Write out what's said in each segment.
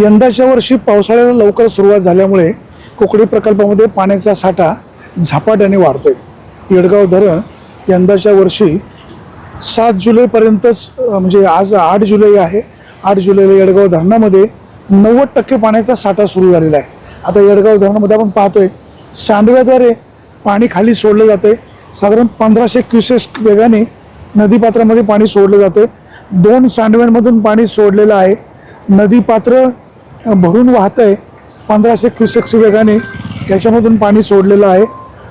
यंदाच्या वर्षी पावसाळ्याला लवकर सुरुवात झाल्यामुळे कुकडी प्रकल्पामध्ये पाण्याचा साठा झपाट्याने वाढतो आहे येडगाव धरण यंदाच्या वर्षी सात जुलैपर्यंतच म्हणजे आज आठ जुलै आहे. आठ जुलैला येडगाव धरणामध्ये नव्वद टक्के पाण्याचा साठा सुरू झालेला आहे. आता येडगाव धरणामध्ये आपण पाहतोय सांडव्याद्वारे पाणी खाली सोडलं जाते साधारण पंधराशे क्युसेस वेगाने नदीपात्रामध्ये पाणी सोडलं जाते दोन सांडव्यांमधून पाणी सोडलेलं आहे. नदीपात्र भरून वाहतं आहे पंधराशे क्युसेक्स वेगाने याच्यामधून पाणी सोडलेलं आहे.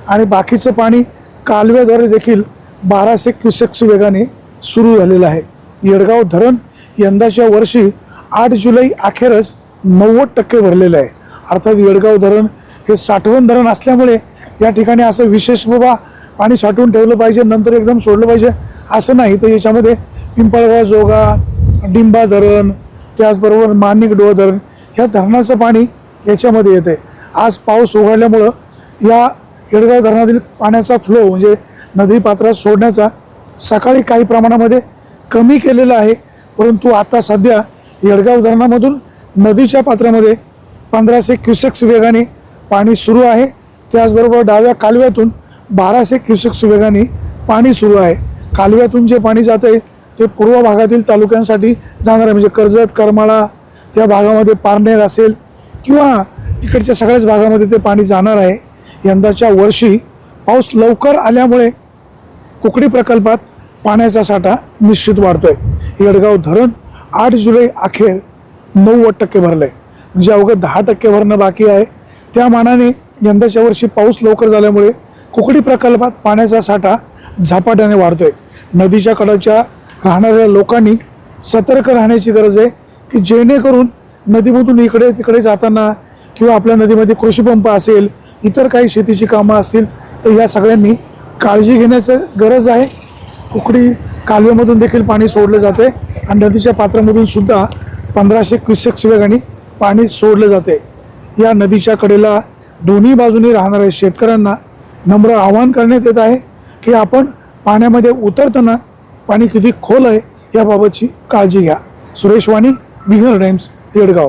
आणि बाकीचं पाणी कालव्याद्वारे देखील बाराशे क्युसेक्स वेगाने सुरू झालेलं आहे. येडगाव धरण यंदाच्या वर्षी आठ जुलै अखेरच नव्वद टक्के भरलेलं आहे. अर्थात येडगाव धरण हे साठवण धरण असल्यामुळे या ठिकाणी असं विशेष बाबा पाणी साठवून ठेवलं पाहिजे नंतर एकदम सोडलं पाहिजे असं नाही. तर याच्यामध्ये पिंपळगाव जोगा डिंबा धरण त्याचबरोबर माणिकडोह धरण ह्या धरणाचं पाणी याच्यामध्ये येतं आहे आज पाऊस उघडल्यामुळं या येडगाव धरणातील पाण्याचा फ्लो म्हणजे नदी पात्रात सोडण्याचा सकाळी काही प्रमाणामध्ये कमी केलेला आहे. परंतु आता सध्या येडगाव धरणामधून नदीच्या पात्रामध्ये पंधराशे क्युसेक्स वेगाने पाणी सुरू आहे. त्याचबरोबर डाव्या कालव्यातून बाराशे क्युसेक्स वेगाने पाणी सुरू आहे. कालव्यातून जे पाणी जात आहे ते पूर्व भागातील तालुक्यांसाठी जाणार आहे. म्हणजे कर्जत करमाळा त्या भागामध्ये पारनेर असेल किंवा तिकडच्या सगळ्याच भागामध्ये ते पाणी जाणार आहे. यंदाच्या वर्षी पाऊस लवकर आल्यामुळे कुकडी प्रकल्पात पाण्याचा साठा निश्चित वाढतोय. येडगाव धरण आठ जुलै अखेर नव्वद टक्के भरलं आहे म्हणजे अवघं दहा टक्के भरणं बाकी आहे. त्या मानाने यंदाच्या वर्षी पाऊस लवकर झाल्यामुळे कुकडी प्रकल्पात पाण्याचा साठा झपाट्याने वाढतोय. नदीच्या कडाच्या राहणाऱ्या लोकांनी सतर्क राहण्याची गरज आहे. की जेणेकरून नदीमधून इकडे तिकडे जाताना किंवा आपल्या नदीमध्ये कृषीपंप असेल इतर काही शेतीची कामं असतील तर या सगळ्यांनी काळजी घेण्याचं गरज आहे. कुकडी कालव्यामधून देखील पाणी सोडलं जाते आणि नदीच्या पात्रामधून सुद्धा पंधराशे क्युसेक्स वेगाने पाणी सोडलं जाते. या नदीच्या कडेला दोन्ही बाजूनी राहणाऱ्या शेतकऱ्यांना नम्र आवाहन करण्यात येत आहे की आपण पाण्यामध्ये उतरताना पाणी किती खोल आहे याबाबतची काळजी घ्या. सुरेश वाणी बिहार टाइम्स येडगाव